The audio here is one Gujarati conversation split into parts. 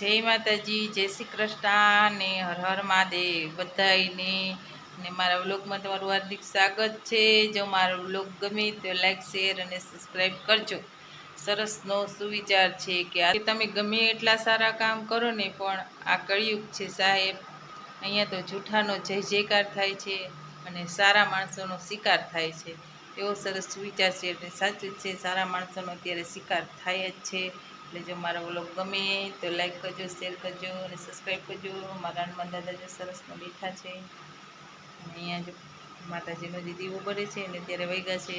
જય માતાજી, જય શ્રી કૃષ્ણ ને હર હર મહાદેવ બધાને ને મારા વ્લોગમાં તમારું હાર્દિક સ્વાગત છે. જો મારો વ્લોગ ગમે તો લાઈક, શેર અને સબસ્ક્રાઈબ કરજો. સરસનો સુવિચાર છે કે આ તમે ગમે એટલા સારા કામ કરો ને પણ આ કળિયુગ છે સાહેબ. અહીંયા તો જૂઠાનો જય જયકાર થાય છે અને સારા માણસોનો શિકાર થાય છે. એવો સરસ સુવિચાર છે એટલે સાચું છે, સારા માણસોનો અત્યારે શિકાર થાય જ છે. એટલે જો મારો વ્લોગ ગમે તો લાઈક કરજો શેર કરજો અને સબસ્ક્રાઈબ કરજો. મારા હનુમાન દાદા જો સરસનો બેઠા છે અહીંયા જો માતાજીનો દીવો બળે છે અને ત્યારે વૈગા છે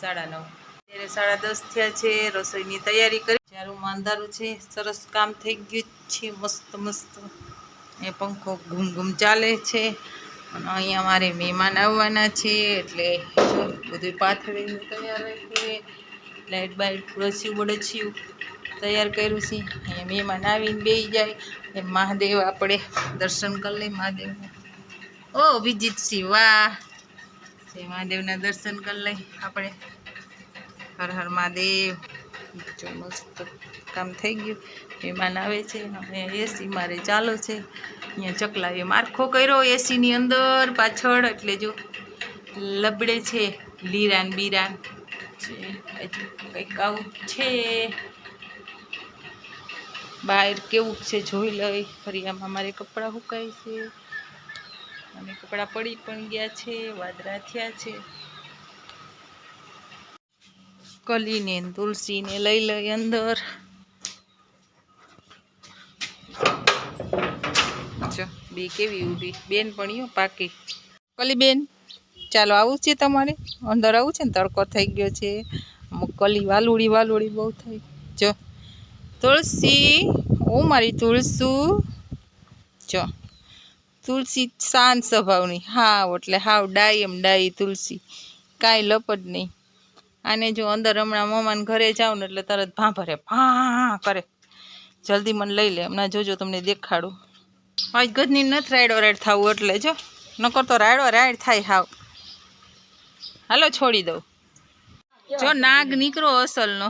સાડા નવ. ત્યારે સાડા દસ થયા છે, રસોઈની તૈયારી કરી. ચારું અંધારું છે, સરસ કામ થઈ ગયું છે, મસ્ત મસ્ત. એ પંખો ઘૂમ ઘૂમ ચાલે છે. અને અહીંયા મારે મહેમાન આવવાના છે, એટલે બધું પાથરીને તૈયાર રાખીએ. લાઇટ બાઇટ રસ્યું બળસ્યું તૈયાર કર્યું છે. અહીંયા મહેમાન આવીને બેસી જાય. એ મહાદેવ આપણે દર્શન કરી લઈએ મહાદેવના. ઓ વિજિતસિંહ વાહ! જય મહાદેવના દર્શન કરી લઈ આપણે. હર હર મહાદેવ. જો મસ્ત કામ થઈ ગયું. મહેમાન આવે છે. અને એસી મારે ચાલો છે. અહીંયા ચકલાએ મારખો કર્યો એસીની અંદર પાછળ. એટલે જો લબડે છે લીરાન બીરાન. છે. કંઈક આવું છે. બહાર કેવું છે જોઈ લઈ. ફરી આમાં મારે કપડાં સુકાય છે. અને કપડાં પડી પણ ગયા છે વાદરા થયા છે. કલીને તુલસીને લઈ લઈ અંદર. બે કેવી ઊભી. બેન પણ પાકી. કલી બેન. ચાલો, આવું છે તમારે? અંદર આવું છે ને? તડકો થઈ ગયો છે. અમુક વાલુડી વાલુડી બહુ થઈ. જો. તુલસી, ઓ મારી તુલસુ. જો. તુલસી શાંત સ્વભાવની. હાવ, એટલે હાવ ડાઈ એમ ડાય તુલસી. કાંઈ લપટ નહીં. આને જો અંદર હમણાં મમાન ઘરે જાઉં ને એટલે તરત ભાંભરે, ભા કરે. જલ્દી મને લઈ લે. હમણાં જોજો તમને દેખાડું. આજ ગજની નથી રાયડો રાયડ થવું એટલે જો. નકર તો રાયડો રાયડ થાય હાવ. હાલો છોડી દઉં. જો નાગ નીકળો અસલનો.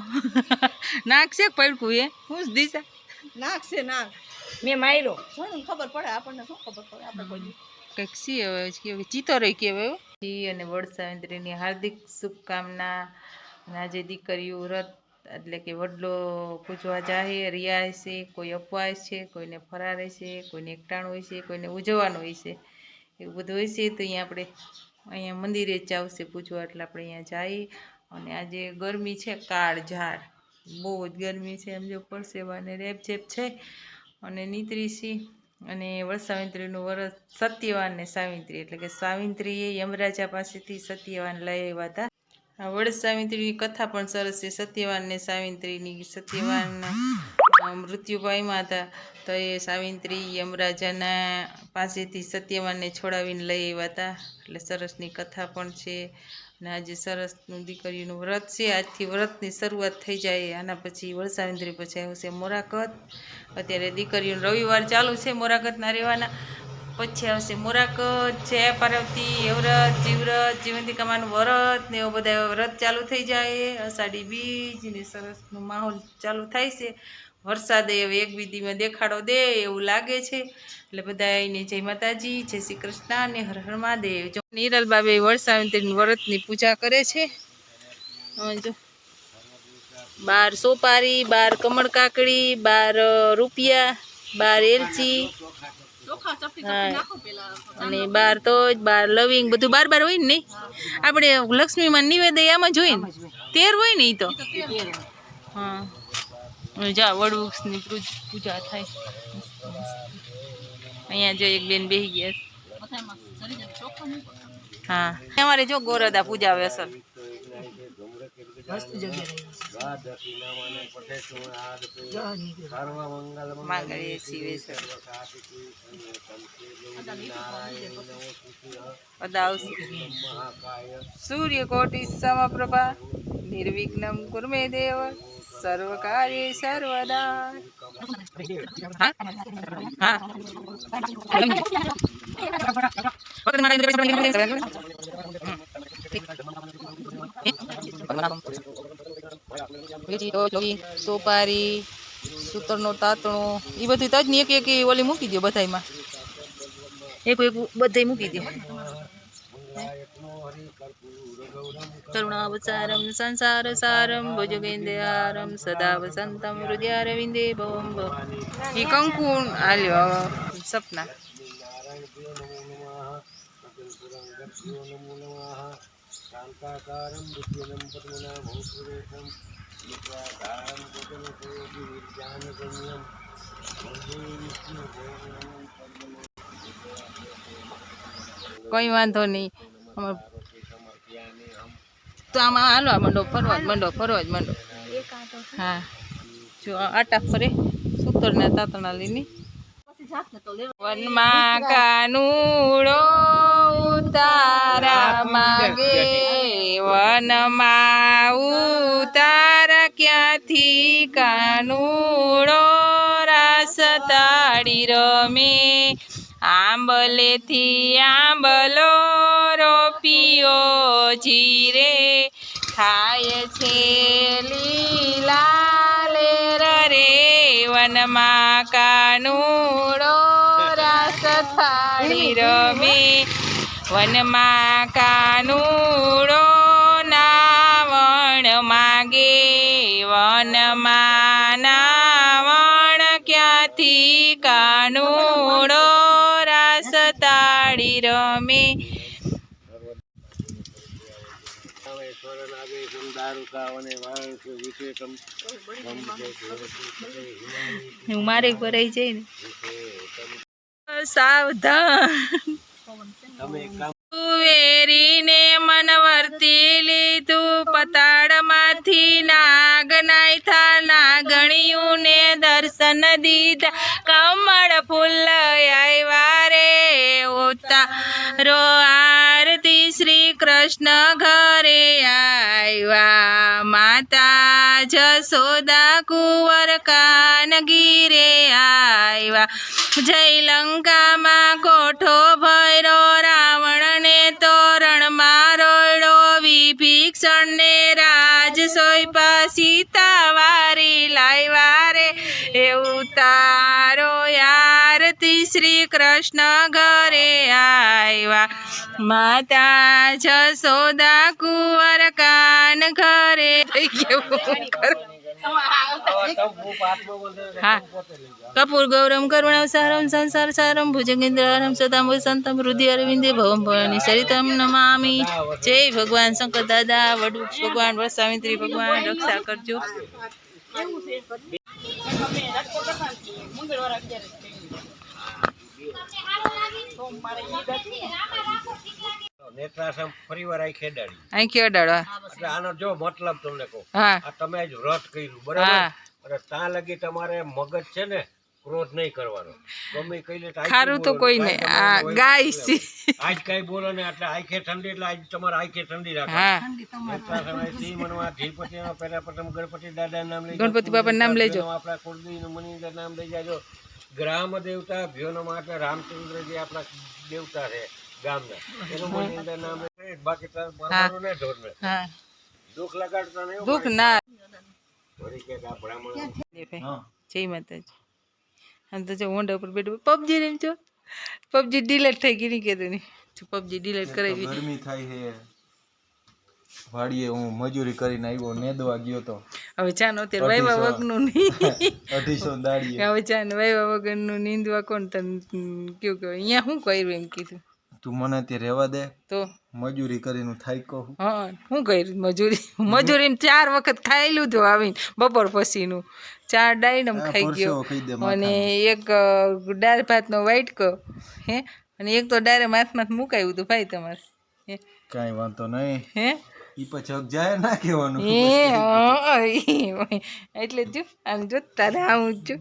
નાગ છે પડકું એ? હું જ દિશા નાગ છે નાગ. મેં માર્યો. ખબર પડે આપણને શું ખબર પડે? આપણે કોઈ કંઈક સી હવે ચિત્તો રહી કહેવાય જી અને વડ હાર્દિક શુભકામના. આજે દીકરીઓ વ્રત એટલે કે વડલો પૂજવા જાહે રિયા છે કોઈ અપવાસ છે કોઈને ફરાર છે કોઈને એકટાણું હોય છે કોઈને ઉજવવાનું હોય છે. એવું બધું હોય છે તો અહીંયા આપણે અહીંયા મંદિરે જ આવશે પૂજવા, એટલે આપણે અહીંયા જઈએ અને આજે ગરમી છે, કાળ ઝાડ બહુ જ ગરમી છે, એમ જો પરસેવા અને રેપઝેપ છે. અને નીતરીસી અને વડસાવિત્રીનું વરસ સત્યવાન ને સાવિત્રી, એટલે કે સાવિત્રીએ યમરાજા પાસેથી સત્યવાન લઈ આવ્યા હતા. વડ સાવિત્રીની કથા પણ સરસ છે. સત્યવાન ને સાવિત્રીની સત્યવાન અ, મૃત્યુ પામ્યા હતા. તો એ સાવિત્રી યમરાજાના પાસેથી સત્યવાનને છોડાવીને લઈ આવ્યા હતા. એટલે સરસની કથા પણ છે. અને આજે સરસનું દીકરીનું વ્રત છે. આજથી વ્રતની શરૂઆત થઈ જાય. આના પછી વડસાવિત્રી પછી આવશે મોરાકત અત્યારે દીકરીઓનું રવિવાર ચાલુ છે મોરાકતના રહેવાના. પછી આવશે મોરાકત છે પાર્વતી એવ્રત જીવંતી જીવંતિકામાનું વ્રત ને એવું બધા વ્રત ચાલુ થઈ જાય. અષાઢી બીજ ને સરસનો માહોલ ચાલુ થાય છે. વરસાદ હવે એક વિધિમાં દેખાડો દે એવું લાગે છે. એટલે બધા એને જય માતાજી, જય શ્રી કૃષ્ણ ને હર હર મહાદેવ. જો નીરલ બાબે વરસાવંતરી વ્રતની પૂજા કરે છે. જો બાર સોપારી, બાર કમળ કાકડી, બાર રૂપિયા, બાર એલચી અને બાર તો જ બાર લવિંગ બધું બાર બાર હોય ને નહીં? આપણે લક્ષ્મીમાં નિવેદય આમાં જોઈએ ને? તેર હોય ને એ તો? હા. જા વડવૃક્ષની પૂજ- પૂજા થાય. અહીંયા જો એક બેન બેસી ગયા હા. અમારે જો ગોરદા પૂજા આવે અસર મસ્ત જગ્યા માંગણીએ શિવે સૂર્યકોટી સમપ્રભા નિર્વિઘ્નમ કુર્મે દેવ સર્વકાર્ય સર્વદા. હા? તો જોગી સોપારી, સૂતરનો તાતણો એ બધું તજની એક એક ઓલી મૂકી દો બધામાં એક એક બધાય મૂકી દો કરુણાવચારમ સંસાર સારમ ભુજગેન્દ્રયારમ સદા વસંતમ હૃદયારવિંદે ભવમ ભવ એ કંકુ આલ્યો સપના. શાંતાકારમ બુદ્ધિનમ પદ્મનાભ ભૂતપ્રદેશમ મિત્રાધારમ ગગનકોટિ વિજ્ઞાનગમ્યમ વંદે વિષ્ણુ કોઈ વાંધો નહીં. અમાર તો આમાં હાલવા માંડો ફરવા જ માંડો ફરવા જ માંડો હા. જો આ આટા ફરે સૂતરના તાતણા લઈને પછી જાત ને તો લેવા વનમાં કાનુડો ઉતારા માગે. વનમાં ઉતાર ક્યાંથી કાનુડો રાસ તાળી રમે? આંબલેથી આંબલો રોપિયો જીરે. થાય છે લીલા વનમાં કાનુડો રાસ થાળી રમે. વનમાં કાનુડો નાવણ માગે. વનમાં નાવણ ક્યાંથી કાનુડો રાસ તાળી રમે. હું મારે ભરાઈ જાય ને. સાવધાન. તમે એક કામ વેરીને મન વર્તી લીધું પતાળમાંથી નાગ નાયથા નાગણિયું ને દર્શન દીધા. કમળ ફૂલ આવ્યા રે આરતી શ્રી કૃષ્ણ ઘરે આવ્યા. માતા જસોદા કુંવર કાનગીરે આવ્યા જયલંકામાં કોઠો ભૈરો રાવણને તોરણમાં રોયડો વિભીક્ષણને રાજ સોયપા સીતા વારી લાવ્યા રે એવું તારો આરતી શ્રી કૃષ્ણ ઘરે આવ્યા માતા જસોદા કુંવર કાન ઘરે ગયું હા કપૂર ગૌરમ કરુણા સારમ સંસાર સારમ ભુજગેન્દ્રમ સદામ સંતમ હૃદય અરવિંદે ભવમ ભવાની સરિતમ નમામી જય ભગવાન શંકર દાદા વડવૃક્ષ ભગવાન વસામિત્રી ભગવાન રક્ષા કરજો. મંગળવાર નેત્રાસમ ફરીવાર આઈ ખેડાડી આઈ કયો એટલે આનો જો મતલબ તમને કહું. આ તમે જ વ્રત કર્યું બરાબર? અને ત્યાં લગી તમારે મગજ છે ને ક્રોધ નહીં કરવાનો. ગમે કઈ લે ખારું તો કોઈ નહીં. આ ગાય છે. આજ કઈ બોલો ને એટલે આખે ઠંડી એટલે આજ તમારે આખે ઠંડી રાખો ઠંડી તમારે. શ્રી મનવા ધીપતિનો પહેલા પ્રથમ ગણપતિ દાદા નામ લઈ ગણપતિ બાપા નામ લેજો. આપણા કુળદેવીનું મનિંદર નામ લઈ જાજો. ગ્રામ દેવતા ભયોનો માટે રામચંદ્ર જે આપણા દેવતા છે. ગામના. એનું મનિંદર નામ લઈ બાકી તારે બરાબર ને ઢોરને હા. દુઃખ લગાડતા નહીં દુઃખ ના. વળી કે આ બ્રાહ્મણ જય માતાજી. આમ તો જો હોન્ડા ઉપર બેઠું. પબજી રમજો પબજી ડિલેટ થઈ ગઈ નહીં કહેતું નહીં. પબજી ડિલેટ કરાવી ગરમી થાય છે. વાડીએ હું મજૂરી કરીને આવ્યો નેદવા ગયો તો. હવે ચાનો અત્યારે વાયવા વગનું નહીં. અઢીસો દાડીએ. હવે ચાને વાયવા વગરનું નીંદવા કોણ તને કયું કે અહીંયા શું કર્યું એમ કીધું? તું મને તે રહેવા દે. તો? મજૂરી કરીને થાય હું હા હું કર્યું મજૂરી? મજૂરીને ચાર વખત ખાયેલું હતું આવીને બપોર પછીનું. ચાર ડાયનમ ખાઈ ગયો. અને એક દાળ ભાતનો વાઇટકો હે? અને એક તો ડાયરે માથમાં મુકાયું હતું ભાઈ તમારે હે? કાંઈ વાંધો નહીં. હે? ઈ પછી જાય ના કહેવાનું. એટલે જો આમ જો તારે આવું છું